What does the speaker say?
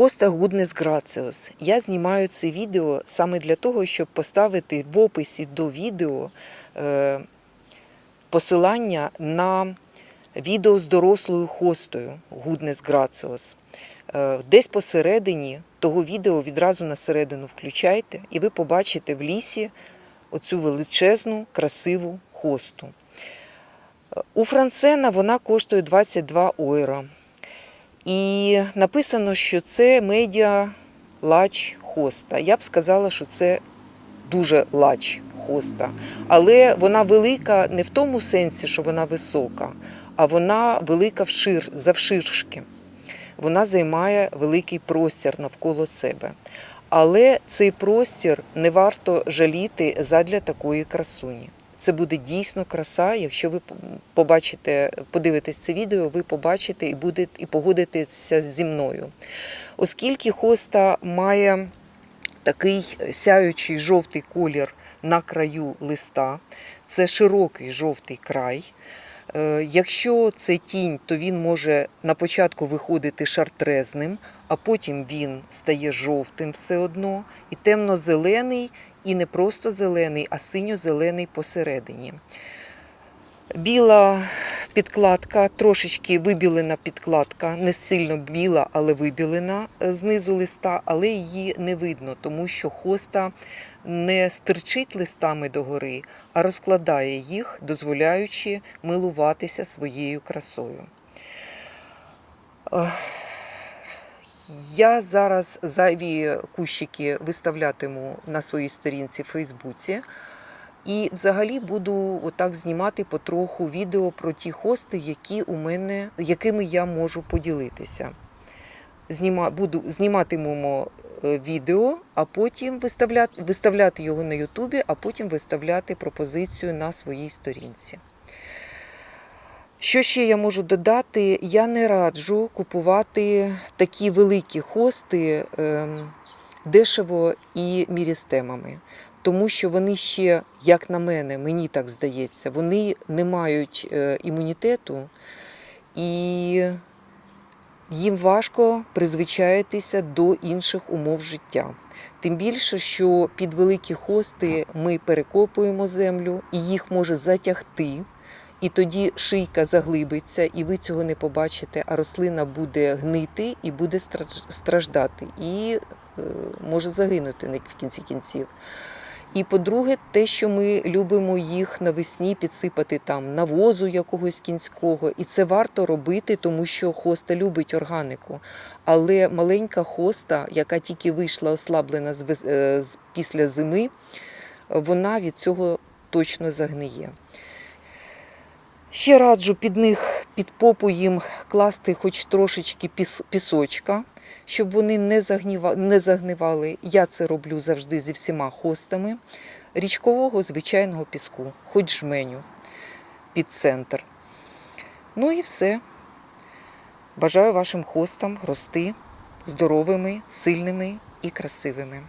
Хоста Гуднес Граціос. Я знімаю це відео саме для того, щоб поставити в описі до відео е, посилання на відео з дорослою хостою Гуднес Граціос. Е, Десь посередині того відео відразу на середину включайте, і ви побачите в лісі оцю величезну, красиву хосту. Е, У Франсена вона коштує 22 ойра. І написано, що це медіа лач хоста. Я б сказала, що це дуже лач хоста. Але вона велика не в тому сенсі, що вона висока, а вона велика вшир, завширшки. Вона займає великий простір навколо себе. Але цей простір не варто жаліти задля такої красуні. Це буде дійсно краса. Якщо ви побачите, подивитесь це відео, ви побачите і будете і погодитеся зі мною. Оскільки хоста має такий сяючий жовтий колір на краю листа, це широкий жовтий край. Е, Якщо це тінь, то він може на початку виходити шартрезним, а потім він стає жовтим все одно, і темно-зелений, і не просто зелений, а синьо-зелений посередині. Біла підкладка, трошечки вибілена підкладка, не сильно біла, але вибілена е, знизу листа, але її не видно, тому що хоста не стирчить листами догори, а розкладає їх, дозволяючи милуватися своєю красою. Я зараз зайві кущики виставлятиму на своїй сторінці в Фейсбуці. І взагалі буду отак знімати потроху відео про ті хости, які у мене, якими я можу поділитися. Зніма, буду, зніматимемо е, відео, а потім виставляти, виставляти його на Ютубі, а потім виставляти пропозицію на своїй сторінці. Що ще я можу додати? Я не раджу купувати такі великі хости ем, дешево і мірістемами тому що вони ще, як на мене, мені так здається, вони не мають е, імунітету і їм важко призвичаїтися до інших умов життя. Тим більше, що під великі хости ми перекопуємо землю і їх може затягти. І тоді шийка заглибиться, і ви цього не побачите, а рослина буде гнити і буде страждати, і е, може загинути в кінці кінців. І по-друге, те, що ми любимо їх навесні підсипати там навозу якогось кінського, і це варто робити, тому що хоста любить органіку. Але маленька хоста, яка тільки вийшла ослаблена з, з після зими, вона від цього точно загниє. Ще раджу під них, під попу їм класти хоч трошечки піс, пісочка, щоб вони не загнивали. Я це роблю завжди зі всіма хостами. Річкового звичайного піску, хоч жменю під центр. Ну і все. Бажаю вашим хостам рости здоровими, сильними і красивими.